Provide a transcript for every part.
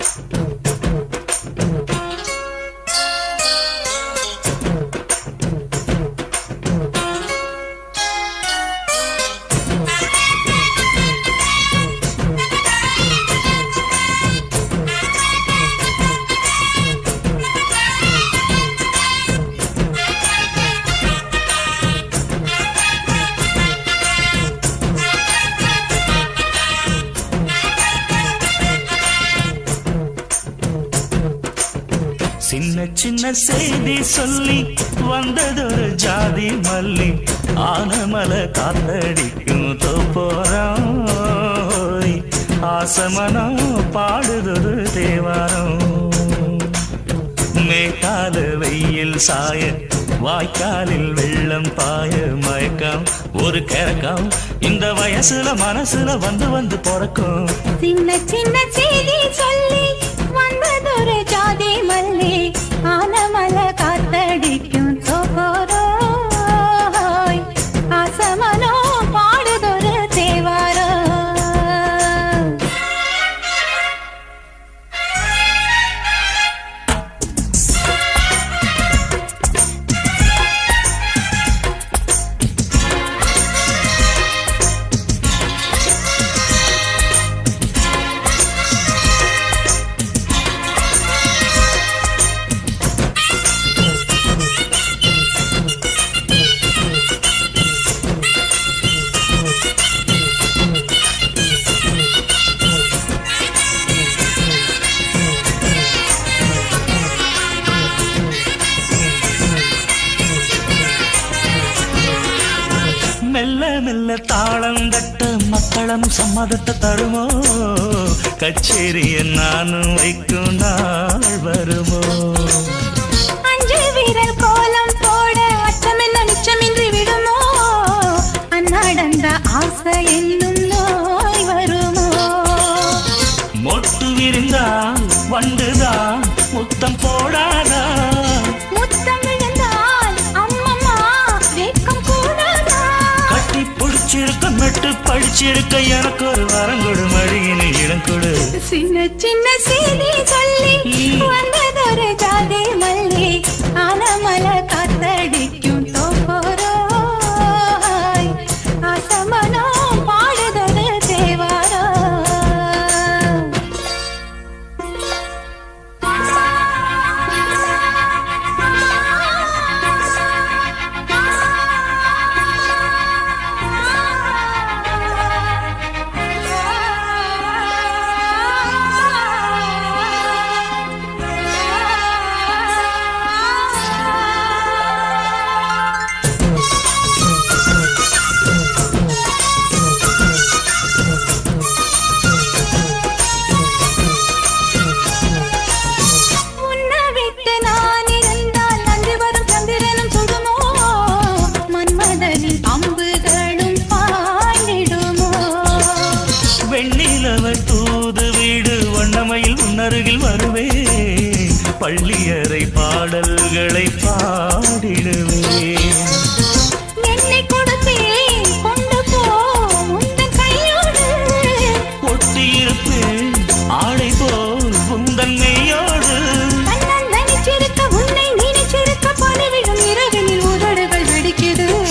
out. சின்ன சின்ன செய்தி சொல்லி வந்ததொரு ஜாதி மல்லி ஆனமலை காத்தடிக்கும் தோப்போரம். ஆசமனம் பாடுதொரு தேவாரம். மேட்டால வெயில் சாய வாய்க்காலில் வெள்ளம் பாய மயக்கம். ஒரு கிறக்கம் இந்த வயசுல மனசுல வந்து வந்து பிறக்கும். சின்ன சின்ன செய்தி சொல்லி மெல்ல மெல்ல தாளம் தட்ட மக்களும் சம்மதத்தை தருமோ? கச்சேரிய நானும் வைக்கும் நாள் வருமோ? அஞ்சு வீரல் கோலம் போட அச்சம் நிச்சமின்றி விடுமோ? அந்நாடந்த ஆசை என்னும் படிச்சிருக்க எனக்கு ஒரு வரங்கொடு மடியின இளங்கொடு சின்ன சின்ன செய்தி சொல்லி வந்ததொரு ஜாதி மல்லி. பள்ளியறை பாடல்களை பாடிடுவேன். என்னை கொடுத்தேன் கொண்டு போ உந்தன் கையோடு. ஒட்டியிருப்பேன் ஆடை போல் உந்தன் மெய்யோடு.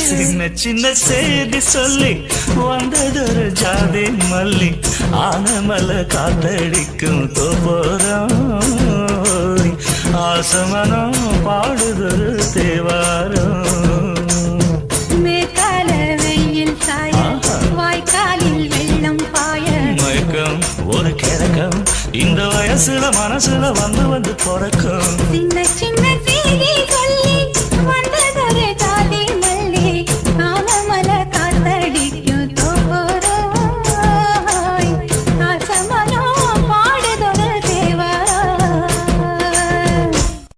சின்ன சின்ன செய்தி சொல்லி வந்ததொரு ஜாதி மல்லி ஆனமல காத்தடிக்கும் தோப்போரம் ஆசமனம் பாடுதொரு தேவாரம் மேற்கால வெயில் சாய. வாய்க்காலில் வெள்ளம் பாய. மயக்கம் ஒரு கிழக்கம் இந்த வயசுல மனசுல வந்து வந்து பிறக்கும். சின்ன சின்ன